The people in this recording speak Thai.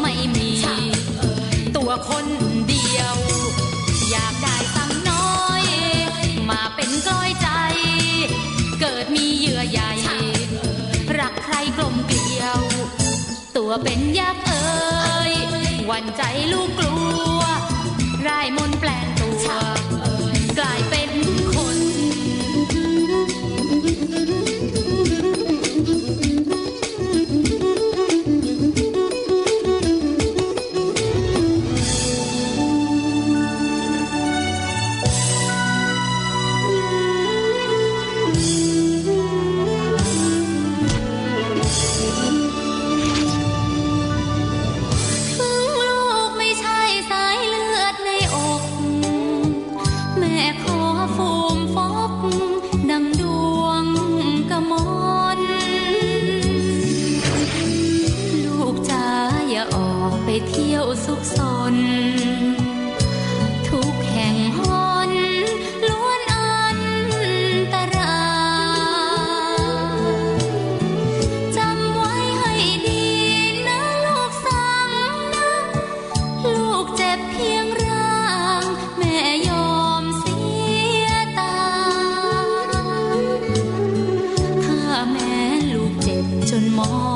ไม่มี ตัวคนเดียว อยากได้สังน้อย มาเป็นกล้อยใจ เกิดมีเยื่อใยรักใครกลมเกลียว ตัวเป็นยักษ์เอ่ยหวันใจลูกกลัว เที่ยวสุขสน ทุกแห่งหอนล้วนอันตรายจำไว้ให้ดีนะลูกสั่งนะ ลูกเจ็บเพียงร่าง แม่ยอมเสียตา ถ้าแม่ลูกเจ็บจนมอง